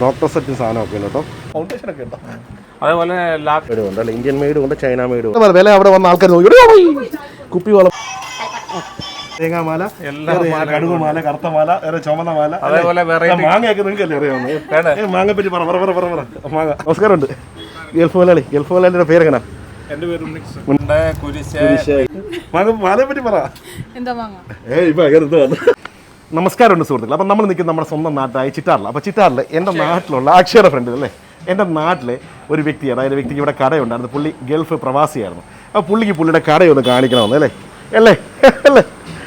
Doctor set സാധനമൊക്കെ ഉണ്ട് കേട്ടോ. ഫൗണ്ടേഷൻ ഒക്കെ ഉണ്ടോ? അതേപോലെ ലാക്ക് ഉണ്ട്. അല്ല ഇന്ത്യൻ മെയ്ഡും ഉണ്ട് ചൈന മെയ്ഡും ഉണ്ട്. വില അവിടെ വന്ന ആൾക്കാർ നോക്കി. "എടോ, ഈ കുപ്പി വളം. തേങ്ങാമാല എല്ലാ കടുകുമാല കറുത്തമാല വേറെ ചുമന്ന മാല അതേപോലെ മാങ്ങയൊക്കെ നിങ്ങൾക്കല്ലേ അറിയാവുന്നത് മാങ്ങ. പറ്റി പറ പറ പറ മാങ്ങ. നമസ്കാരമുണ്ട്. ഗൾഫ് മലയാളി ഗൾഫ് മലയാളിയുടെ പേരെങ്ങനെ? എന്റെ പേര് മാങ്ങ മാലയെ പറ്റി പറ. എന്താ മാങ്ങ? ഏ ഇപ്പൊ എന്തോ നമസ്കാരമുണ്ട് സുഹൃത്തുക്കൾ അപ്പം നമ്മൾ നിൽക്കുന്ന നമ്മുടെ സ്വന്തം നാട്ടായ ചിറ്റാറിൽ. അപ്പോൾ ചിറ്റാറിൽ എന്റെ നാട്ടിലുള്ള അക്ഷയുടെ ഫ്രണ്ട് അല്ലേ? എന്റെ നാട്ടിലെ ഒരു വ്യക്തി അതായത് വ്യക്തിക്ക് ഇവിടെ കടയുണ്ടായിരുന്നു. പുള്ളി ഗൾഫ് പ്രവാസിയായിരുന്നു. അപ്പോൾ പുള്ളിക്ക് പുള്ളിയുടെ കടയൊന്ന് കാണിക്കണമെന്ന് അല്ലേ? അല്ലേ? അല്ലേ?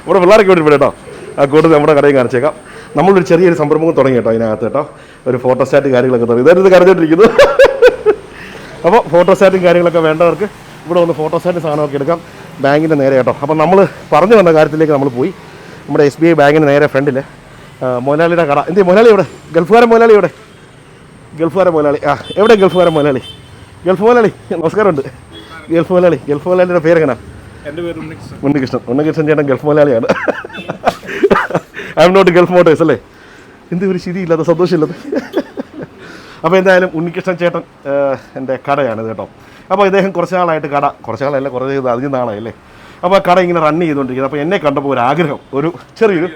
ഇവിടെ പിള്ളേരൊക്കെ ഇവിടെ കേട്ടോ. ആ കൂട്ടത്തിൽ നമ്മുടെ കടയും കാണിച്ചേക്കാം. നമ്മളൊരു ചെറിയൊരു സംരംഭം തുടങ്ങി കേട്ടോ അതിനകത്ത് കേട്ടോ. ഒരു ഫോട്ടോസ്റ്റാറ്റ് കാര്യങ്ങളൊക്കെ തുടങ്ങി. ഇതായിരുന്നു ഇത് കരഞ്ഞോണ്ടിരിക്കുന്നു അപ്പോൾ ഫോട്ടോസ്റ്റാറ്റും കാര്യങ്ങളൊക്കെ വേണ്ടവർക്ക് ഇവിടെ ഒന്ന് ഫോട്ടോസ്റ്റാറ്റ് സാധനമൊക്കെ എടുക്കാം. ബാങ്കിന്റെ നേരെ കേട്ടോ. അപ്പോൾ നമ്മൾ പറഞ്ഞു വന്ന കാര്യത്തിലേക്ക് നമ്മൾ പോയി. നമ്മുടെ എസ് ബി ഐ ബാങ്കിന്റെ നേരെ ഫ്രണ്ടിൽ മുതലാളിയുടെ കട. എന്ത് മുതലാളി എവിടെ? ഗൾഫുകാരൻ മുതലാളി എവിടെ? ഗൾഫുകാരൻ മുതലാളി ആ എവിടെ ഗൾഫുകാരൻ മുതലാളി ഗൾഫ് മുതലാളി നമസ്കാരമുണ്ട്. ഗൾഫ് മുതലാളി ഗൾഫ് മുതലാളിയുടെ പേര് ഉണ്ണികൃഷ്ണൻ. ഉണ്ണികൃഷ്ണൻ. ഉണ്ണികൃഷ്ണൻ ചേട്ടൻ ഗൾഫ് മലയാളിയാണ് I am not Gulf Motors അല്ലേ? എന്ത് ഒരു ശരിയില്ലാത്ത സന്തോഷമില്ലാത്ത. അപ്പോൾ എന്തായാലും ഉണ്ണികൃഷ്ണൻ ചേട്ടൻ എന്റെ കടയാണ് കേട്ടോ. അപ്പോൾ ഇദ്ദേഹം കുറച്ച് നാളായിട്ട് കട കുറച്ച് നാളല്ല കുറച്ച് അധികം നാളായല്ലേ അപ്പോൾ കട ഇങ്ങനെ റൺ ചെയ്തുകൊണ്ടിരിക്കുന്നത് അപ്പോൾ എന്നെ കണ്ടപ്പോൾ ഒരു ആഗ്രഹം ഒരു ചെറിയൊരു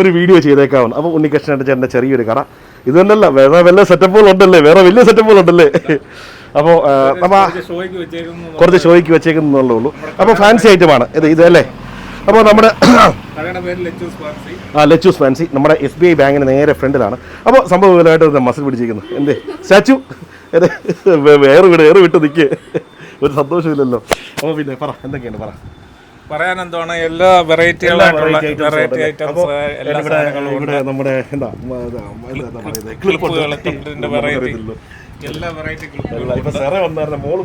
ഒരു വീഡിയോ ചെയ്തേക്കാവുന്നു അപ്പോൾ ഉണ്ണികൃഷ്ണന്റെ ചേട്ടന്റെ ചെറിയൊരു കട. ഇത് തന്നെയല്ല വേറെ വല്ല സെറ്റപ്പുകൾ ഉണ്ടല്ലേ? വേറെ വലിയ സെറ്റപ്പുകൾ ഉണ്ടല്ലേ? അപ്പോൾ നമ്മൾ കുറച്ച് ഷോയ്ക്ക് വെച്ചേക്കുന്നുള്ളൂ ഉള്ളൂ അപ്പോൾ ഫാൻസി ഐറ്റമാണ് ഇത് ഇതല്ലേ അപ്പോൾ നമ്മുടെ ആ ലച്ചൂസ് ഫാൻസി നമ്മുടെ എസ് ബി ഐ ബാങ്കിന് നേരെ ഫ്രണ്ടിലാണ്. അപ്പോൾ സംഭവം വിപുലമായിട്ട് ഒരു മസിൽ പിടിച്ചിരിക്കുന്നു. എന്തേ? സ്റ്റാച്ചു? വേറെ വിട് വേറെ വിട്ട് നിൽക്കുക ഒരു സന്തോഷമില്ലല്ലോ. അപ്പോൾ പിന്നെ പറ എന്തൊക്കെയാണ് പറ? പറയാൻ എന്താണ് എല്ലാ variety വെറൈറ്റി ഐറ്റംസ് എല്ലാ സാധനങ്ങളും നമ്മുടെ എന്താ വെറൈറ്റി എല്ലാ വെറൈറ്റി സെറ വന്നായിരുന്നു മോൾ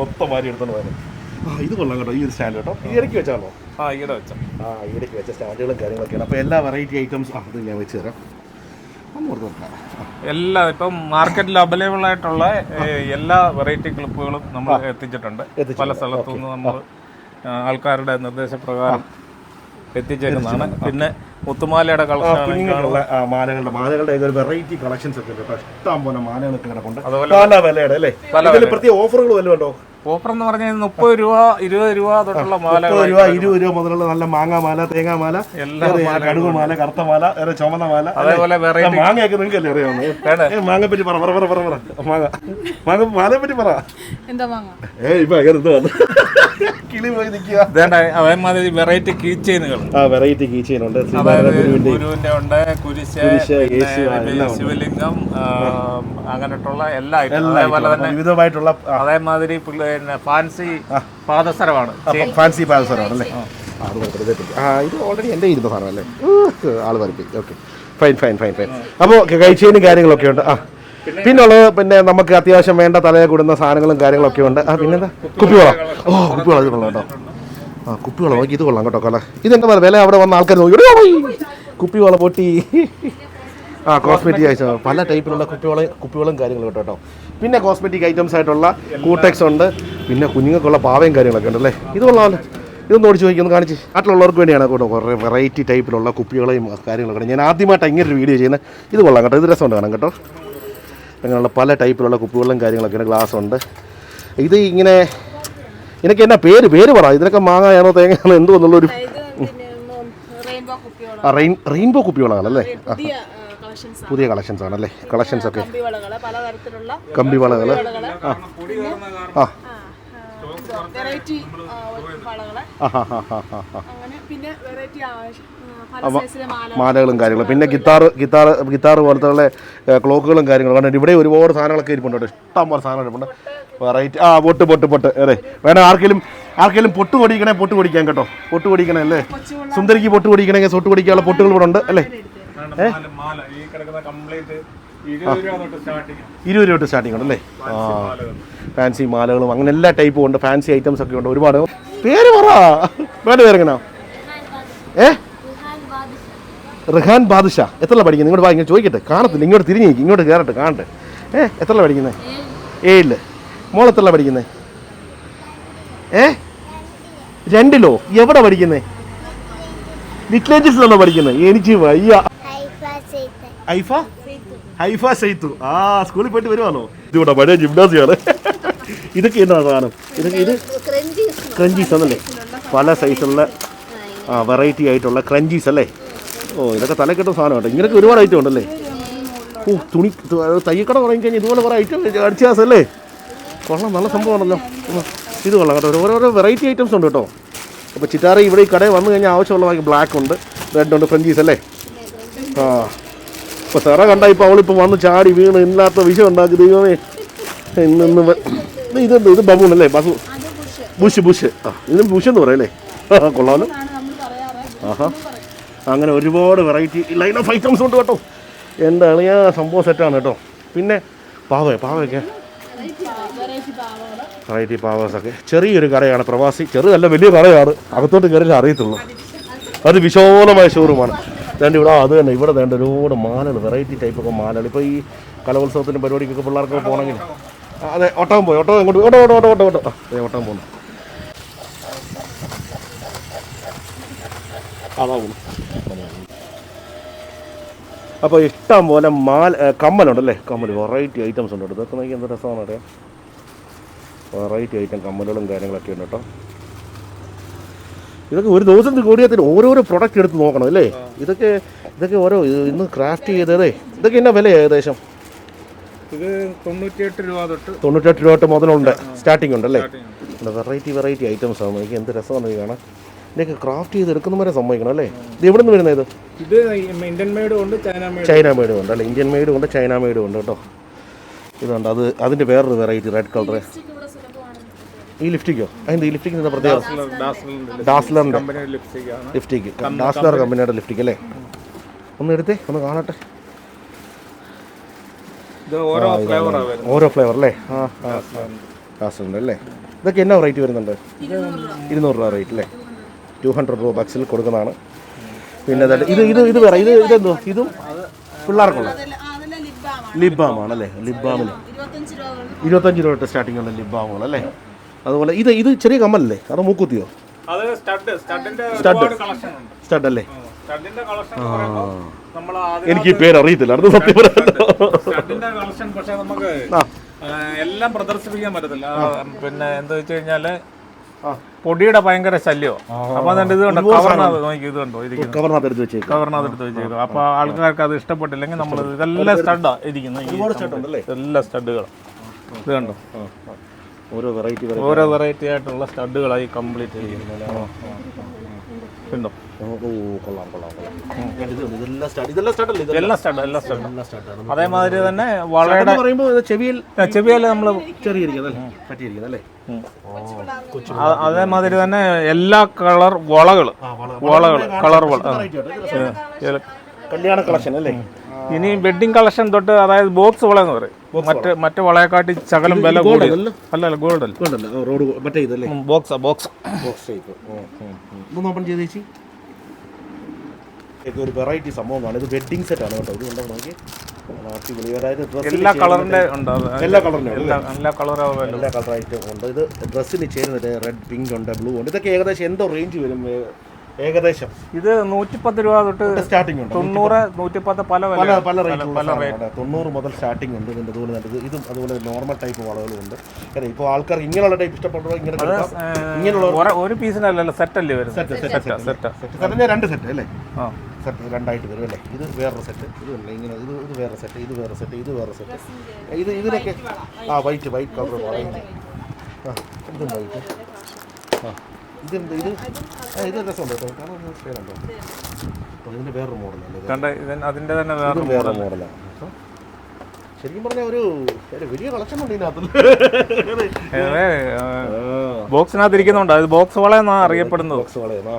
മൊത്തം എടുത്തോണ്ട് ആ ഇത് കൊള്ളാം കേട്ടോ ഈ ഒരു സ്റ്റാൻഡ് കേട്ടോ. ഇത് ഇടയ്ക്ക് വെച്ചാണോ? ആ ഈടെ വെച്ച. ആ ഇടയ്ക്ക് വെച്ച സ്റ്റാൻഡുകളും കാര്യങ്ങളൊക്കെയാണ്. അപ്പോൾ എല്ലാ വെറൈറ്റി ഐറ്റംസ് ആ ഇത് ഞാൻ വെച്ച് തരാം. നോക്കാം. എല്ലാ ഇപ്പം മാർക്കറ്റിൽ അവൈലബിൾ ആയിട്ടുള്ള എല്ലാ വെറൈറ്റി ക്ലിപ്പുകളും നമ്മൾ എത്തിച്ചിട്ടുണ്ട്. പല സ്ഥലത്തു നിന്ന് നമ്മൾ ആൾക്കാരുടെ നിർദ്ദേശപ്രകാരം എത്തിച്ചേക്കുന്നതാണ് പിന്നെ മുത്തുമാലയുടെ കുഞ്ഞുങ്ങളുള്ള മാലകളുടെ മാലകളുടെ ഒരു വെറൈറ്റി കളക്ഷൻസ് ഒക്കെ ഉണ്ട്. ഇഷ്ടം പോലെ മാലകളൊക്കെ കിടപ്പുണ്ട് അതുപോലെ പല വിലയുടെ അല്ലേ? പ്രത്യേക ഓഫറുകൾ വല്ലതും ഉണ്ടോ? ഓഫർ എന്ന് പറഞ്ഞാൽ മുപ്പത് രൂപ ഇരുപത് രൂപ തൊട്ടുള്ള മാല മുപ്പത് രൂപ ഇരുപത് രൂപ മുതലുള്ള നല്ല മാങ്ങ മാല തേങ്ങാ മാല എല്ലാ കടുവ മാല കറുത്ത മാല വേറെ ചുമന്ന മാല. അതേപോലെ മാങ്ങയൊക്കെ നിങ്ങൾക്കല്ലേ അറിയാവുന്നത്? മാങ്ങ പറ്റി പറ പറ പറ പറ മാങ്ങ മാങ്ങ മാലയെ പറ്റി പറ. എന്താ മാങ്ങ? ഏ ഇപ്പൊ അങ്ങനെ കിളി പോയി നിൽക്കുക. അതേമാതിരി വെറൈറ്റി കീ ചെയിനുകൾ ആ വെറൈറ്റി കീ ചെയിൻ അതായത് ഗുരുവിന്റെ ഉണ്ട് കുരിശ് ഉണ്ട്. ശിവലിംഗം അങ്ങനെയുള്ള എല്ലാ അതേപോലെ തന്നെ വിവിധമായിട്ടുള്ള അതേമാതിരി പിന്നെ ഫാൻസി പാദസരമാണ്. ഫാൻസി പാദസരമാണ് അല്ലേ? ആ ഇത് ആ ഇത് ഓൾറെഡി എന്റെ ഇരുന്ന സാധനം അല്ലേ? ആൾ ആൾ വരപ്പി okay fine fine fine fine അപ്പോൾ കഴിച്ചതിനും കാര്യങ്ങളൊക്കെ ഉണ്ട്. ആ. പിന്നെ ഉള്ളത് പിന്നെ നമുക്ക് അത്യാവശ്യം വേണ്ട തലയെ കൂടുന്ന സാധനങ്ങളും കാര്യങ്ങളൊക്കെ ഉണ്ട്. ആ പിന്നെന്താ? കുപ്പിവളം ഓ കുപ്പിവളം ഇത് കൊള്ളാം കേട്ടോ ആ കുപ്പിവളം നോക്കി ഇത് കൊള്ളാം കേട്ടോ കൊള്ള ഇതെന്താ പറയുക വില അവിടെ വന്ന ആൾക്കാർ നോക്കി. "എടോ, ഈ കുപ്പിവളം പൊട്ടി. ആ കോസ്മെറ്റിക് ഐറ്റം പല ടൈപ്പിലുള്ള കുപ്പികളും കുപ്പികളും കാര്യങ്ങളും കേട്ടോ കേട്ടോ. പിന്നെ കോസ്മെറ്റിക് ഐറ്റംസ് ആയിട്ടുള്ള കൂട്ടെക്സ് ഉണ്ട്. പിന്നെ കുഞ്ഞുങ്ങൾക്കുള്ള പാവയും കാര്യങ്ങളൊക്കെ ഉണ്ട് അല്ലേ? ഇത് കൊള്ളാമല്ലോ ഇതൊന്ന് ഓടിച്ച് നോക്കി കാണിച്ച്. നാട്ടിലുള്ളവർക്ക് വേണ്ടിയാണ് കേട്ടോ കുറേ വെറൈറ്റി ടൈപ്പിലുള്ള കുപ്പികളെയും കാര്യങ്ങളൊക്കെ ഞാൻ ആദ്യമായിട്ടാണ് ഇങ്ങനെ ഒരു വീഡിയോ ചെയ്യുന്നത്. ഇത് കൊള്ളാം കേട്ടോ. ഇത് രസം ഉണ്ട് കാണാം കേട്ടോ. അങ്ങനെയുള്ള പല ടൈപ്പിലുള്ള കുപ്പികളും കാര്യങ്ങളൊക്കെയാണ് ഗ്ലാസ് ഉണ്ട്. ഇത് ഇങ്ങനെ ഇതിനൊക്കെ എന്നാ പേര്? പേര് പറ. ഇതിനൊക്കെ മാങ്ങയാണോ തേങ്ങയാണോ എന്തോ എന്നുള്ളൊരു റെയിൻബോ കുപ്പികളാണല്ലേ ആ പുതിയ കളക്ഷൻസ് ആണ് അല്ലേ ആണല്ലേ കളക്ഷൻസ് ഒക്കെ കമ്പി വളകൾ ആ വെറൈറ്റി പിന്നെ വെറൈറ്റി മാലകളും. കാര്യങ്ങളും. പിന്നെ ഗിത്താർ ഗിത്താർ ഗിത്താർ പോലത്തെ ഉള്ള ക്ലോക്കുകളും കാര്യങ്ങളും. കാരണം ഇവിടെ ഒരുപാട് സാധനങ്ങളൊക്കെ ഇരിപ്പുണ്ട്. ഇഷ്ടം പോലെ സാധനം ഇരിപ്പുണ്ട്. വെറൈറ്റി ആ പൊട്ട് പൊട്ട് പൊട്ട്. അതെ. വേണം ആർക്കെങ്കിലും ആർക്കെങ്കിലും പൊട്ട് പൊടിക്കണേ പൊട്ട് പൊടിക്കാൻ കേട്ടോ. പൊട്ട് പൊടിക്കണേ അല്ലേ? സുന്ദരിക്ക് പൊട്ട് പൊടിക്കണമെങ്കിൽ സൊട്ട് പൊടിക്കാനുള്ള പൊട്ടുകൾ ഇവിടെ ഉണ്ട് അല്ലേ? ഇരുപത് രൂപ സ്റ്റാർട്ടിംഗ് ഉണ്ടല്ലേ? ആ. ഫാൻസി മാലകളും അങ്ങനെ എല്ലാ ടൈപ്പും ഉണ്ട്. ഫാൻസി ഐറ്റംസ് ഒക്കെ ഉണ്ട്. ഒരുപാട്. പേര് പറ. വേണ്ട പേരെങ്ങനാ? ഏ? റിഹാൻ ബാദുഷാ. എത്ര പഠിക്കുന്നത്? ഇങ്ങോട്ട് ഇങ്ങനെ ചോദിക്കട്ടെ. കാണത്തില്ല. ഇങ്ങോട്ട് തിരിഞ്ഞ് നിൽക്കും ഇങ്ങോട്ട് കയറട്ടെ കാണട്ടെ. ഏ? എത്ര പഠിക്കുന്നത്? ഏഴിൽ. മോൾ എത്ര പഠിക്കുന്നത്? ഏ? രണ്ടിലോ? എവിടെ പഠിക്കുന്നത്? ലിറ്ററേച്ചേഴ്സിലാണോ പഠിക്കുന്നത്? എനിക്ക് വയ്യ. ഹൈഫ? ഹൈഫ സൈത്തു ആ സ്കൂളിൽ പോയിട്ട് വരുവാണോ? ഇതിവിടെ പഴയ ജിംനാസിയാണ്. ഇതൊക്കെ എന്താ സാധനം? ഇതൊക്കെ ഇത് ക്രഞ്ചീസ് ആണല്ലേ? പല സൈസുള്ള ആ വെറൈറ്റി ആയിട്ടുള്ള ക്രഞ്ചീസ് അല്ലേ? ഓ ഇതൊക്കെ തലക്കെട്ട സാധനം കേട്ടോ ഇങ്ങനെയൊക്കെ ഒരുപാട് ഐറ്റം ഉണ്ടല്ലേ? ഓ തുണി തയ്യക്കട തുടങ്ങി കഴിഞ്ഞാൽ ഇതുപോലെ കുറേ ഐറ്റം അടിച്ചാസ് അല്ലേ കൊള്ളാം നല്ല സംഭവമാണല്ലോ. ഇത് കൊള്ളാം കേട്ടോ. ഓരോ വെറൈറ്റി ഐറ്റംസ് ഉണ്ട് കേട്ടോ. അപ്പോൾ ചിറ്റാറി ഇവിടെ ഈ കടയിൽ വന്നു കഴിഞ്ഞാൽ ആവശ്യമുള്ള ബ്ലാക്ക് ഉണ്ട് റെഡ് ഉണ്ട് ഫ്രഞ്ചീസ് അല്ലേ? ആ. ഇപ്പോൾ സെറ കണ്ട ഇപ്പോൾ അവളിപ്പോൾ വന്ന് ചാടി വീണ് ഇല്ലാത്ത വിഷം ഉണ്ടാക്കി ദൈവമേ. ഇതെന്ത് ഇത് ബബൂൺ അല്ലേ ബസു ബുഷ് ബുഷ്. ആ ഇതിന് ബുഷ് എന്ന് പറയല്ലേ? കൊള്ളാമല്ലോ ആഹാ. അങ്ങനെ ഒരുപാട് വെറൈറ്റി ലൈൻ ഓഫ് ഐറ്റംസ് ഉണ്ട് കേട്ടോ. എന്റെ അളിയ സംഭവം സെറ്റാണ് കേട്ടോ. പിന്നെ പാവ പാവയൊക്കെ. വെറൈറ്റി പാവേഴ്സൊക്കെ ചെറിയൊരു കടയാണ് പ്രവാസി. ചെറുതല്ല വലിയ കടയാണ് അകത്തോട്ട് കയറിയിട്ട് അറിയത്തുള്ളൂ. അത് വിശാലമായ ഷോറൂമാണ് വേണ്ട ഇവിടെ അത് തന്നെ. ഇവിടെ വേണ്ട ഒരുപാട് മാലകൾ വെറൈറ്റി ടൈപ്പൊക്കെ മാലകൾ. ഇപ്പോൾ ഈ കലോത്സവത്തിന്റെ പരിപാടിക്കൊക്കെ പിള്ളേർക്കൊക്കെ പോകണമെങ്കിൽ. അതെ ഒട്ടകം പോയി ഒട്ടകം ഇങ്ങോട്ട് ഓട്ടോ ഓട്ടോ ഓട്ടോ ഓട്ടോ അതെ ഒട്ടകം പോകുന്നു അതാ പോകുന്നു അപ്പോൾ ഇഷ്ടം പോലെ ഏ, കമ്മലുണ്ടല്ലേ? കമ്മൽ വെറൈറ്റി ഐറ്റംസ് ഉണ്ട് കേട്ടോ. ഇതൊക്കെ നോക്കി എന്ത് രസമാണ് അറിയാം വെറൈറ്റി ഐറ്റം കമ്മലുകളും കാര്യങ്ങളൊക്കെ ഉണ്ട് കേട്ടോ. ഇതൊക്കെ ഒരു ദിവസം കൂടിയത്തിന് ഓരോരോ പ്രൊഡക്റ്റ് എടുത്ത് നോക്കണം അല്ലേ? ഇതൊക്കെ ഇതൊക്കെ ഓരോ ഇന്ന് ക്രാഫ്റ്റ് ചെയ്തതേ. ഇതൊക്കെ എന്നാ വില ഏകദേശം? ഇത് തൊണ്ണൂറ്റിയെട്ട് രൂപ തൊട്ട് തൊണ്ണൂറ്റെട്ട് രൂപ തൊട്ട് മുതലുണ്ട്. സ്റ്റാർട്ടിംഗ് ഉണ്ട് അല്ലേ? വെറൈറ്റി വെറൈറ്റി ഐറ്റംസ് ആണ്. എനിക്ക് എന്ത് രസമാണ് കാണാൻ. ഇതിനൊക്കെ ക്രാഫ്റ്റ് ചെയ്ത് എടുക്കുന്നവരെ സമ്മതിക്കണം അല്ലേ? ഇത് എവിടെ നിന്ന് വരുന്നത് ഇത്? ഇത് ഇന്ത്യൻ മെയ്ഡും ഉണ്ട് ചൈന മെയ്ഡ് ചൈന മെയ്ഡും ഉണ്ട് അല്ലേ? ഇന്ത്യൻ മെയ്ഡും ഉണ്ട് ചൈന മെയ്ഡും ഉണ്ട് കേട്ടോ. ഇതുണ്ട് അത് അതിന്റെ വേറൊരു വെറൈറ്റി റെഡ് കളർ ഈ ലിഫ്റ്റിക്കോ അതിന്റെ ഈ ലിഫ്റ്റിക്ക് എന്താ പ്രത്യേകത? ഡാസ്ലറിന്റെ കമ്പനി ലിപ്സ്റ്റിക് ആണ്. ലിഫ്റ്റിക്ക് ഡാസ്ലർ കമ്പനിയുടെ ലിഫ്റ്റിക്ക് അല്ലേ? ഒന്ന് എടുത്തേ ഒന്ന് കാണട്ടെ. ഓരോ ഫ്ലേവർ അല്ലേ? ആ ഡാസ്ലറിന്റെ അല്ലേ? ഇതൊക്കെ എന്നാ റേറ്റ് വരുന്നുണ്ട്? ഇരുന്നൂറ് രൂപ റേറ്റ് അല്ലേ? ടു ഹൺഡ്രഡ് രൂപ ബക്സിൽ കൊടുക്കുന്നതാണ്. പിന്നെ ഇത് ഇത് ഇത് വേറെ ഇത് ഇതെന്തോ? ഇതും പിള്ളേർക്കുള്ള. അതെല്ലാം ലിബാമാണ് ലിപ് ബാം ആണല്ലേ? ലിപ് ബാമിന് ഇരുപത്തഞ്ച് രൂപ കൊണ്ട് ഇരുപത്തഞ്ച് രൂപ തൊട്ട് സ്റ്റാർട്ടിംഗ് ഉള്ള ലിബാമുകൾ അല്ലേ അതുപോലെ ഇത് ഇത് ചെറിയ കമ്മലല്ലേ? അതോ മൂക്കുത്തിയോ സ്റ്റഡ് അല്ലേ? എനിക്ക് ഈ പേര് അറിയത്തില്ല അടുത്ത സത്യം പറയാലോ. നമുക്ക് എല്ലാം പ്രദർശിപ്പിക്കാൻ പറ്റത്തില്ല. പിന്നെ എന്താ വെച്ച് കഴിഞ്ഞാൽ. പൊടിയുടെ ഭയങ്കര ശല്യോ. അപ്പൊ അതുകൊണ്ട് ഇത് കണ്ടോ? നോക്കി ഇത് കണ്ടോ? കവറിനകത്ത് എടുത്ത് വെച്ചേക്കാം. എടുത്ത് വെച്ചേക്കും. അപ്പൊ ആൾക്കാർക്ക് അത് ഇഷ്ടപ്പെട്ടില്ലെങ്കിൽ നമ്മൾ ഇതെല്ലാം സ്റ്റഡാ ഇരിക്കുന്നത് എല്ലാ സ്റ്റഡുകളും ഇത് കണ്ടോ. ഓരോ വെറൈറ്റി ഓരോ വെറൈറ്റി ആയിട്ടുള്ള സ്റ്റഡുകളായി കംപ്ലീറ്റ് ഓ കൊള്ളാം കൊള്ളാം കൊള്ളാം. ഇത് ഇതെല്ലാം സ്റ്റഡ് ഇതെല്ലാം സ്റ്റഡ് അല്ലേ എല്ലാം സ്റ്റഡ് എല്ലാം സ്റ്റഡ് സ്റ്റഡാണ് അതേമാതിരി തന്നെ വളരെ എന്ന് പറയുമ്പോൾ ചെവിയിൽ നമ്മൾ ചെറിയിരിക്കുന്നല്ലേ പറ്റിയിരിക്കുന്നല്ലേ അതേമാതിരി തന്നെ എല്ലാ കളർ വളകൾ വളകൾ കളർ വള കല്യാണ കളക്ഷൻ അല്ലേ? ഇനി വെഡിങ് കളക്ഷൻ തൊട്ട് അതായത് ബോക്സ് വള എന്ന് പറയും. മറ്റ് മറ്റേ വളയെക്കാട്ടി ശകലം വില കൂടി? അല്ല അല്ല. ഗോൾഡ് അല്ല. റോഡ് മറ്റേ ഇതല്ലേ? Box box. ബോക്സ് ടൈപ്പ് ഇതൊന്ന് ഓപ്പൺ ചെയ്ത് ചേച്ചി. ഒരു വെറൈറ്റി സംഭവമാണ് ഇത് വെഡിങ് സെറ്റ് ആണ് കേട്ടോ. ഇത് നോക്കി എല്ലാ കളറിന്റെ ഉണ്ട്. എല്ലാ കളറിനും എല്ലാ അവൈലബിൾ എല്ലാ കളറായിട്ടും ഉണ്ട്. ഇത് ഡ്രസ്സിന് ചേരുന്നത് റെഡ് പിങ്ക് ഉണ്ട് ബ്ലൂ ഉണ്ട്. ഇതൊക്കെ ഏകദേശം എന്തോ റേഞ്ച് വരും ഏകദേശം. ഇത് നൂറ്റിപ്പത്ത് രൂപ തൊട്ട് സ്റ്റാർട്ടിംഗ് ഉണ്ട്. തൊണ്ണൂറ് നൂറ്റിപ്പത്ത് പല പല പല റേറ്റ് തൊണ്ണൂറ് മുതൽ സ്റ്റാർട്ടിംഗ് ഉണ്ട് ഇതിന്റെ അതുപോലെ തന്നെ. ഇത് അതുപോലെ നോർമൽ ടൈപ്പ് വളകളും ഉണ്ട്. കാരണം ഇപ്പോൾ ആൾക്കാർ ഇങ്ങനെയുള്ള ടൈപ്പ് ഇഷ്ടപ്പെടുമ്പോൾ ഇങ്ങനെ. ഇങ്ങനെയുള്ള ഒരു- പീസിനല്ലല്ലോ സെറ്റ് അല്ലേ വരുന്നത്? സെറ്റ് സെറ്റ് സെറ്റാ സെറ്റാ രണ്ട് സെറ്റ് അല്ലേ? ആ. സെറ്റ് രണ്ടായിട്ട് വരും അല്ലേ? ഇത് വേറൊരു സെറ്റ് ഇത് അല്ലേ ഇങ്ങനെ ഇത് ഇത് വേറെ സെറ്റ് ഇത് വേറെ സെറ്റ് ഇത് വേറെ സെറ്റ് ഇത് ഇതിനൊക്കെ ആ വൈറ്റ് വൈറ്റ് കളർ ആ ഇതും വൈറ്റ് ആ. ഇതെന്ത്? ഇത് ഇത് രസമുണ്ട് കേട്ടോ കാണാൻ ഒരു പേരുണ്ടോ അപ്പോൾ ഇതിന്റെ വേറൊരു കണ്ട? ഇതിന് അതിന്റെ തന്നെ വേറെ വേറെ മോഡലാണ് അപ്പം ശരിക്കും പറഞ്ഞാൽ ഒരു ഒരു വലിയ കളക്ഷൻ ഉണ്ട് ഇതിനകത്ത്. ബോക്സിനകത്ത് ഇരിക്കുന്നുണ്ട്? അത് ബോക്സ് വളയെന്നാണ് അറിയപ്പെടുന്നത്? ബോക്സ് വളയെന്നാ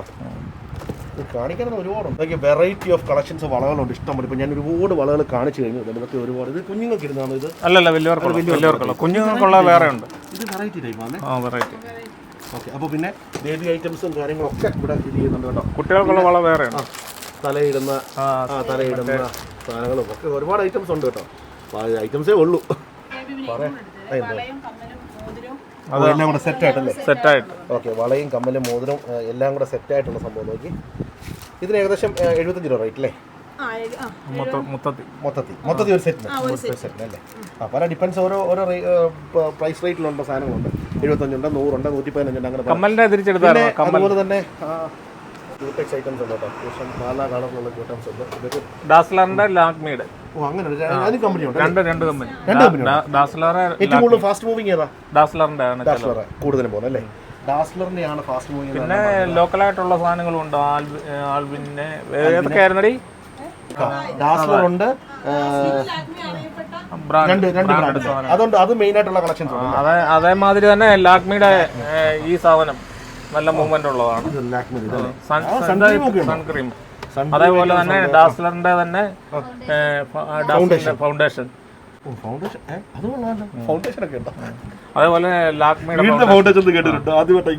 കാണിക്കണം ഒരുപാടുണ്ട് ഇതൊക്കെ വെറൈറ്റി ഓഫ് കളക്ഷൻസ് വളകളുണ്ട്. ഇഷ്ടംപോലെ ഇപ്പം ഞാൻ ഒരുപാട് വളകൾ കാണിച്ചു കഴിഞ്ഞു. ഇതൊക്കെ ഒരുപാട്. ഇത് കുഞ്ഞുങ്ങൾക്ക് ഇരുന്നാണ് ഇത്. അല്ലല്ല വലിയവർക്കുള്ള വലിയവർക്കുള്ള. കുഞ്ഞുങ്ങൾക്കുള്ള വേറെ ഉണ്ട്. ഇത് വെറൈറ്റി ടൈപ്പാണ് ആ വെറൈറ്റി ഓക്കെ അപ്പോൾ പിന്നെ ബേബി ഐറ്റംസും കാര്യങ്ങളൊക്കെ ഇവിടെ ഇത് ചെയ്യുന്നുണ്ട് കേട്ടോ. കുട്ടികൾക്കുള്ള വള വേറെ തലയിടുന്ന തലയിടുന്ന സാധനങ്ങളും ഒക്കെ ഒരുപാട് ഐറ്റംസ് ഉണ്ട് കേട്ടോ. അപ്പോൾ ഐറ്റംസേ ഉള്ളൂ. പറയാം വളയും കമ്മലും മോതിരവും. അപ്പോൾ എല്ലാം കൂടെ സെറ്റ് ആയിട്ടല്ലേ? സെറ്റായിട്ട് ഓക്കെ വളയും കമ്മലും മോതിരം എല്ലാം കൂടെ സെറ്റായിട്ടുള്ള സംഭവം നോക്കി. ഇതിന് ഏകദേശം എഴുപത്തഞ്ച് രൂപ റേറ്റ് അല്ലേ മൊത്തത്തിൽ. മൊത്തത്തിൽ. ഒരു സെറ്റ് സെറ്റ് അല്ലേ? ആ പല ഡിപ്പെൻസ് ഓരോ ഓരോ പ്രൈസ് റേറ്റിലുണ്ട് സാധനങ്ങളുണ്ട്. എഴുപത്തഞ്ചുണ്ട് നൂറുണ്ട് നൂറ്റി പതിനഞ്ചുണ്ട് അങ്ങനെ പിന്നെ അതുപോലെ തന്നെ ഐറ്റംസ് ഉണ്ട് കേട്ടോ. അത്യാവശ്യം നാലാ കളറിലുള്ള ക്യൂട്ടംസ് ഉണ്ട്. ഇതൊക്കെ ഡാസ്ലറിന്റെ ലാക്മിയുടെ ഓ അങ്ങനെ ഒരു- അതിന് കമ്പനി ഉണ്ട് രണ്ട് രണ്ട് കമ്പനി രണ്ട് company ഡാസ്ലറെ ഏറ്റവും കൂടുതൽ ഫാസ്റ്റ് മൂവിങ് ഏതാ? ഡാസ്ലറിന്റെ ആണ്. ഡാസ്ലർ കൂടുതലും പോകുന്നത് അല്ലേ? ഫാസ്റ്റ് മൂവിങ് പിന്നെ ലോക്കലായിട്ടുള്ള സാധനങ്ങളും ഉണ്ട് ആൽബി- ആൽബിന്റെ ഏതൊക്കെയായിരുന്നടി ഡാസ്ലർ ഉണ്ട് രണ്ട് രണ്ട് ബ്രാൻഡ് അതുകൊണ്ട് അത് മെയിൻ ആയിട്ടുള്ള കളക്ഷൻസ് അതേമാതിരി തന്നെ ലാക്മിയുടെ ഈ സാധനം നല്ല മൂവ്മെന്റ് ഉള്ളതാണ്? സൺക്രീം അതേപോലെ തന്നെ ഡാസ്ലറിന്റെ തന്നെ ഫൗണ്ടേഷൻ അതേപോലെ ലാക്മിയുടെ ഫൗണ്ടേഷൻ കേട്ടിട്ടുണ്ട്. ആദ്യമായിട്ട്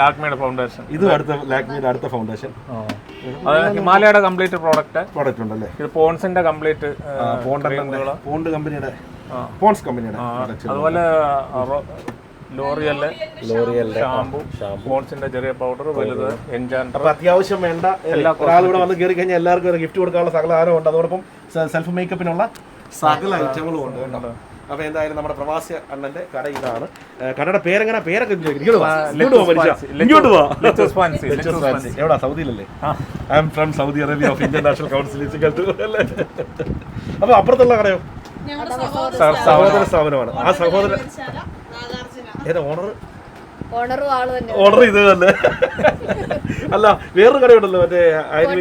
ലാക്മിയുടെ ഫൗണ്ടേഷൻ ഇത് അടുത്ത ലാക്മിയുടെ അടുത്ത ഫൗണ്ടേഷൻ അത് ഹിമാലയയുടെ കംപ്ലീറ്റ് പ്രോഡക്റ്റ് പ്രോഡക്റ്റ് ഉണ്ടല്ലേ? ഇത് പോൺസിന്റെ കംപ്ലീറ്റ് പോണ്ട് പോണ്ട് കമ്പനിയുടെ പോൺസ് കമ്പനിയുടെ. അതുപോലെ ലോറിയൽ ഷാമ്പു. പോൺസിന്റെ ചെറിയ പൗഡർ വലുത് എൻജാൻഡർ അത്യാവശ്യം വേണ്ട എല്ലാ ഇവിടെ വന്ന് കയറി കഴിഞ്ഞാൽ എല്ലാവർക്കും ഒരു ഗിഫ്റ്റ് കൊടുക്കാനുള്ള സകല ആരോ ഉണ്ട്. അതോടൊപ്പം സെൽഫ് മേക്കപ്പിനുള്ള സകല ഐറ്റങ്ങളും ഉണ്ട് കേട്ടോ. അപ്പൊ എന്തായാലും നമ്മുടെ പ്രവാസി അണ്ണന്റെ കട ഇതാണ്. കടയുടെ പേരെങ്ങനെ? പേരൊക്കെ. ഇങ്ങോട്ട്. എവിടാ? സൗദിയിലല്ലേ? I am from Saudi Arabia of international council അല്ലേ? അപ്പൊ അപ്പുറത്തുള്ള കടയോ? സഹോദര സഹോദര സ്ഥാപനമാണ്. ആ സഹോദര ശാല നാഗാർജുന. ഏതാ ഓണർ ഓർഡർ ഇത് തന്നെ. അല്ല വേറൊരു കടയുണ്ടല്ലോ മറ്റേ ആയുർവേദ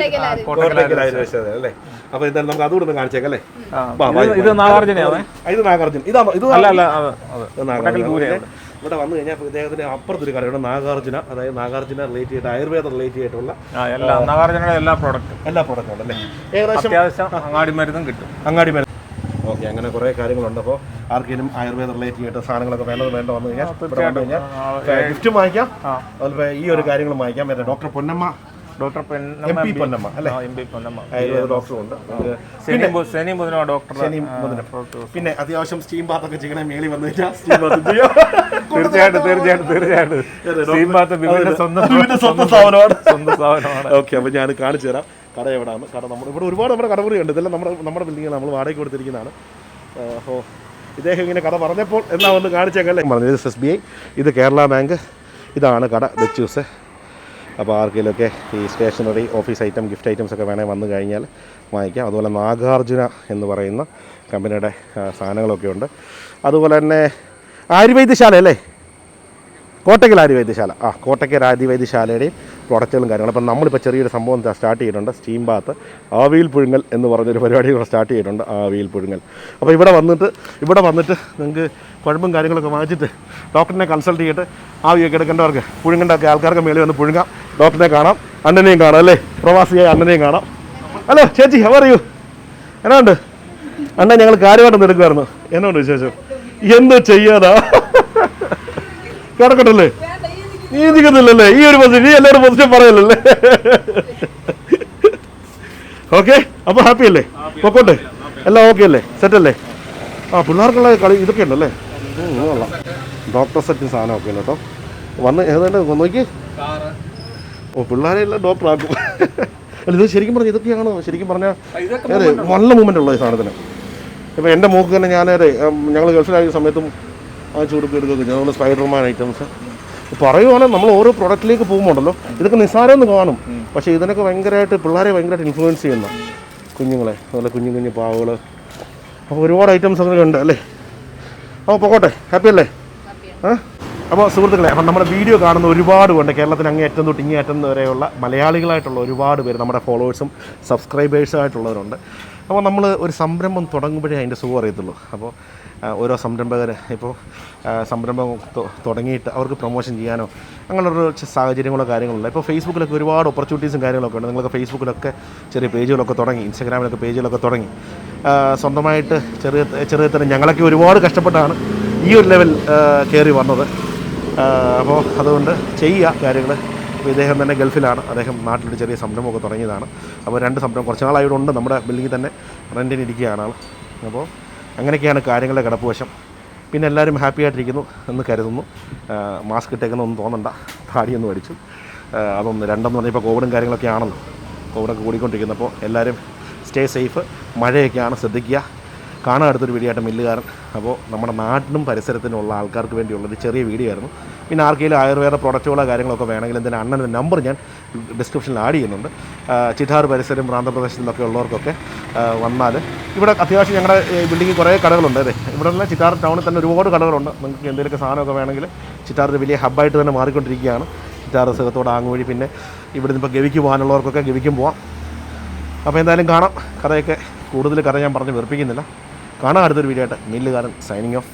കോട്ടയ്ക്കൽ ആയുർവേദ അല്ലേ? അപ്പൊ എന്തായാലും നമുക്ക് അതുകൊണ്ട് കാണിച്ചേക്കല്ലേ കാണിച്ചേക്കാം അല്ലേ? ഇത് നാഗാർജുന ആ, ഇത് നാഗാർജുന. ഇതാണോ ഇത് അല്ല അല്ല അത് അത് ഇത് നാഗാർജുന. ഇവിടെ വന്നു കഴിഞ്ഞാൽ ഇദ്ദേഹത്തിന് അപ്പുറത്തൊരു കടയുണ്ട് നാഗാർജുന. അതായത് നാഗാർജുന റിലേറ്റ് ചെയ്ത് ആയുർവേദ റിലേറ്റ് ചെയ്തിട്ടുള്ള എല്ലാ നാഗാർജുനയുടെ എല്ലാ പ്രോഡക്റ്റും എല്ലാ പ്രോഡക്റ്റും ഉണ്ടല്ലേ? ഏകദേശം അത്യാവശ്യം അങ്ങാടി മരുന്നും കിട്ടും. അങ്ങാടി മരുന്ന് ഓക്കെ അങ്ങനെ കുറേ കാര്യങ്ങളുണ്ട്. അപ്പോൾ ആർക്കെങ്കിലും ആയുർവേദ റിലേറ്റഡ് ആയിട്ട് സാധനങ്ങളൊക്കെ വേണ്ടത് വേണ്ട വന്നു കഴിഞ്ഞാൽ ഇവിടെ വന്നു കഴിഞ്ഞാൽ ഗിഫ്റ്റ് വാങ്ങിക്കാം. അതുപോലെ ഈ ഒരു കാര്യങ്ങളും വാങ്ങിക്കാം. മറ്റേ doctor Ponnamma. Doctor M P. Ponnamma അല്ലേ? M P Ponnamma. ആയുർവേദ ഡോക്ടറും ഉണ്ട്. നമുക്ക് ശനി ബുധനോ ഡോക്ടർ ശനി പിന്നെ അത്യാവശ്യം സ്റ്റീം ബാത്തൊക്കെ ചെയ്യണേ മേളി വന്നു കഴിഞ്ഞാൽ തീർച്ചയായിട്ടും തീർച്ചയായിട്ടും തീർച്ചയായിട്ടും. സ്റ്റീം ബാത്ത് സ്വന്തം സ്വന്തം. സ്വന്തം സ്ഥാപനമാണ് ഓക്കെ അപ്പോൾ ഞാൻ കാണിച്ചു തരാം. കട എവിടെയാണ് കട നമ്മുടെ ഇവിടെ ഒരുപാട് നമ്മുടെ കടമുറി ഉണ്ട് ഇതെല്ലാം നമ്മുടെ നമ്മുടെ ബിൽഡിങ്ങിൽ നമ്മൾ വാടകയ്ക്ക് കൊടുത്തിരിക്കുന്നതാണ്. ഓ ഇദ്ദേഹം ഇങ്ങനെ കട പറഞ്ഞപ്പോൾ എന്നാ ഒന്ന് കാണിച്ചേക്കല്ലേ പറഞ്ഞു ഇത് എസ് ബി ഐ ഇത് കേരള ബാങ്ക്. ഇതാണ് കട ദൂസ് അപ്പോൾ ആർക്കെങ്കിലുമൊക്കെ ഈ stationery office item gift items ഒക്കെ വേണേൽ വന്നു കഴിഞ്ഞാൽ വാങ്ങിക്കാം. അതുപോലെ നാഗാർജുന എന്ന് പറയുന്ന കമ്പനിയുടെ സാധനങ്ങളൊക്കെ ഉണ്ട്. അതുപോലെ തന്നെ ആയുർവേദശാല അല്ലേ? കോട്ടയ്ക്കൽ ആര്യവൈദ്യശാല. ആ കോട്ടയ്ക്കൽ ആര്യവൈദ്യശാലയുടെയും പ്രൊഡക്റ്റുകളും കാര്യങ്ങളും. അപ്പം നമ്മളിപ്പോൾ ചെറിയൊരു സംഭവം സ്റ്റാർട്ട് ചെയ്തിട്ടുണ്ട്. സ്റ്റീം ബാത്ത് ആവിയിൽ പുഴുങ്ങൽ എന്ന് പറഞ്ഞൊരു പരിപാടി ഇവിടെ സ്റ്റാർട്ട് ചെയ്തിട്ടുണ്ട് ആവിയിൽ പുഴുങ്ങൽ. അപ്പോൾ ഇവിടെ വന്നിട്ട് ഇവിടെ വന്നിട്ട് നിങ്ങൾക്ക് കുഴമ്പും കാര്യങ്ങളൊക്കെ വാങ്ങിച്ചിട്ട് ഡോക്ടറിനെ കൺസൾട്ട് ചെയ്തിട്ട് ആവിയൊക്കെ എടുക്കേണ്ടവർക്ക് പുഴുങ്ങേണ്ട ഒക്കെ ആൾക്കാർക്ക് മേളിൽ വന്ന് പുഴുങ്ങാം. ഡോക്ടറിനെ കാണാം അണ്ണനെയും കാണാം അല്ലേ? പ്രവാസിയായ അണ്ണനെയും കാണാം. ഹലോ ചേച്ചി ഹവർ യു എന്നാ ഉണ്ട്? അണ്ണൻ ഞങ്ങൾ കാര്യമായിട്ടൊന്ന് എടുക്കുമായിരുന്നു എന്നാ ഉണ്ട് വിശേഷം? എന്ത് ചെയ്യാതാ. കിടക്കട്ടല്ലേ നീ നിൽക്കത്തില്ലല്ലേ ഈ ഒരു പൊസിഷൻ നീ എല്ലാവരും പൊസിഷൻ പറയല്ലേ ഓക്കെ അപ്പോൾ ഹാപ്പി അല്ലേ? പൊക്കോട്ടെ? എല്ലാം ഓക്കെ അല്ലേ? സെറ്റ് അല്ലേ? ആ പിള്ളേർക്കുള്ള കളി ഇതൊക്കെ ഉണ്ടല്ലേ കൊള്ളാം ഡോക്ടർ സെറ്റ് സാധനമൊക്കെ ഉണ്ട് കേട്ടോ. വന്ന് ഏതാണ്ട് നോക്കി ഓ പിള്ളേരെ എല്ലാം ഡോക്ടർ ആക്കും. അല്ല ഇത് ശരിക്കും പറഞ്ഞാൽ ഇതൊക്കെയാണ്? ശരിക്കും പറഞ്ഞാൽ അതെ നല്ല മൂവ്മെന്റ് ഉള്ള ഈ സാധനത്തിന്. ഇപ്പോൾ എന്റെ മൂക്ക് തന്നെ ഞാൻ അതെ ഞങ്ങൾ ഗൾഫിലായ സമയത്തും ചൂടുപ്പ് എടുക്കുകയൊക്കെ ചെയ്തു അതുപോലെ സ്പൈഡർമാൻ ഐറ്റംസ് പറയുവാണെങ്കിൽ നമ്മൾ ഓരോ പ്രൊഡക്റ്റിലേക്ക് പോകുമ്പോണ്ടല്ലോ ഇതൊക്കെ നിസ്സാരമെന്ന് കാണും. പക്ഷേ ഇതിനൊക്കെ ഭയങ്കരമായിട്ട് പിള്ളേരെ ഭയങ്കരമായിട്ട് ഇൻഫ്ലുവൻസ് ചെയ്യുന്ന കുഞ്ഞുങ്ങളെ അതുപോലെ കുഞ്ഞു കുഞ്ഞു പാവകൾ അപ്പോൾ ഒരുപാട് ഐറ്റംസ് അങ്ങനെ ഉണ്ട് അല്ലേ? അപ്പോൾ പോകട്ടെ ഹാപ്പി അല്ലേ? ആ? അപ്പോൾ സുഹൃത്തുക്കളെ അപ്പം നമ്മുടെ വീഡിയോ കാണുന്ന ഒരുപാട് ഉണ്ട് കേരളത്തിൽ അറ്റം തൊട്ട് ഇങ്ങേ ഏറ്റവും വരെയുള്ള മലയാളികളായിട്ടുള്ള ഒരുപാട് പേര് നമ്മുടെ ഫോളോവേഴ്സും സബ്സ്ക്രൈബേഴ്സും ആയിട്ടുള്ളവരുണ്ട്. അപ്പോൾ നമ്മൾ ഒരു സംരംഭം തുടങ്ങുമ്പോഴേ അതിന്റെ സുഖം അറിയത്തുള്ളൂ. അപ്പോൾ ഓരോ സംരംഭകർ ഇപ്പോൾ സംരംഭം തുടങ്ങിയിട്ട് അവർക്ക് പ്രൊമോഷൻ ചെയ്യാനോ അങ്ങനെയുള്ള സാഹചര്യങ്ങളോ കാര്യങ്ങളോ ഇപ്പോൾ ഫേസ്ബുക്കിലൊക്കെ ഒരുപാട് ഓപ്പർച്യൂണിറ്റീസും കാര്യങ്ങളൊക്കെ ഉണ്ട്. നിങ്ങളൊക്കെ ഫേസ്ബുക്കിലൊക്കെ ചെറിയ പേജുകളൊക്കെ തുടങ്ങി ഇൻസ്റ്റാഗ്രാമിലൊക്കെ പേജുകളൊക്കെ തുടങ്ങി. സ്വന്തമായിട്ട് ചെറിയ ചെറിയ തന്നെ ഞങ്ങളൊക്കെ ഒരുപാട് കഷ്ടപ്പെട്ടാണ് ഈ ഒരു ലെവൽ കയറി വന്നത്. അപ്പോൾ അതുകൊണ്ട് ചെയ്യുക കാര്യങ്ങൾ. അപ്പോൾ ഇദ്ദേഹം തന്നെ ഗൾഫിലാണ്. അദ്ദേഹം നാട്ടിലൊരു ചെറിയ സംരംഭമൊക്കെ തുടങ്ങിയതാണ്. അപ്പോൾ രണ്ട് സംരംഭം കുറച്ച് നാളായിട്ട് ഉണ്ട് നമ്മുടെ ബിൽഡിങ്ങിൽ തന്നെ റെന്റിന് ഇരിക്കുകയാണ് ആൾ അപ്പോൾ അങ്ങനെയൊക്കെയാണ് കാര്യങ്ങളുടെ കിടപ്പുവശം. പിന്നെ എല്ലാവരും ഹാപ്പി ആയിട്ടിരിക്കുന്നു എന്ന് കരുതുന്നു. മാസ്ക് ഇട്ടേക്കുന്നൊന്നും തോന്നണ്ട. താടിയൊന്നും അടിച്ചു. അതൊന്ന് രണ്ടെന്ന് പറഞ്ഞാൽ ഇപ്പോൾ കോവിഡും കാര്യങ്ങളൊക്കെ ആണല്ലോ കോവിഡൊക്കെ കൂടിക്കൊണ്ടിരിക്കുന്നു അപ്പോൾ എല്ലാവരും സ്റ്റേ സേഫ്. മഴയൊക്കെയാണ് ശ്രദ്ധിക്കുക. കാണാൻ അടുത്തൊരു വീഡിയോ ആയിട്ട് മില്ലുകാരൻ. അപ്പോൾ നമ്മുടെ നാട്ടിനും പരിസരത്തിനുള്ള ആൾക്കാർക്ക് വേണ്ടിയുള്ളൊരു ചെറിയ വീഡിയോ ആയിരുന്നു. പിന്നെ ആർക്കെങ്കിലും ആയുർവേദ പ്രൊഡക്റ്റുകളോ കാര്യങ്ങളൊക്കെ വേണമെങ്കിൽ എന്തെങ്കിലും അണ്ണന്റെ നമ്പർ ഞാൻ ഡിസ്ക്രിപ്ഷനിൽ ആഡ് ചെയ്യുന്നുണ്ട്. ചിതാർ പരിസരം പ്രാന്തപ്രദേശത്തു നിന്നൊക്കെ ഉള്ളവർക്കൊക്കെ വന്നാൽ ഇവിടെ അത്യാവശ്യം ഞങ്ങളുടെ ബിൽഡിങ്ങിൽ കുറേ കടകളുണ്ട് അതെ ഇവിടെ നിന്ന് ചിത്താർ ടൗണിൽ തന്നെ ഒരുപാട് കടകളുണ്ട്. നിങ്ങൾക്ക് എന്തെങ്കിലുമൊക്കെ സാധനമൊക്കെ വേണമെങ്കിൽ ചിത്താറിന്റെ വലിയ ഹബ്ബായിട്ട് തന്നെ മാറിക്കൊണ്ടിരിക്കുകയാണ്. ചിത്താർ സുഖത്തോട് ആങ്ങുവഴി പിന്നെ ഇവിടെ നിന്ന് ഇപ്പോൾ ഗവിക്ക് പോകാനുള്ളവർക്കൊക്കെ ഗവിക്കും പോവാം. അപ്പോൾ എന്തായാലും കാണാം. കഥയൊക്കെ കൂടുതൽ കഥ ഞാൻ പറഞ്ഞ് വെറുപ്പിക്കുന്നില്ല. കാണാം അടുത്തൊരു വീഡിയോ ആയിട്ട്. മില്ലുകാരൻ സൈനിങ് ഓഫ്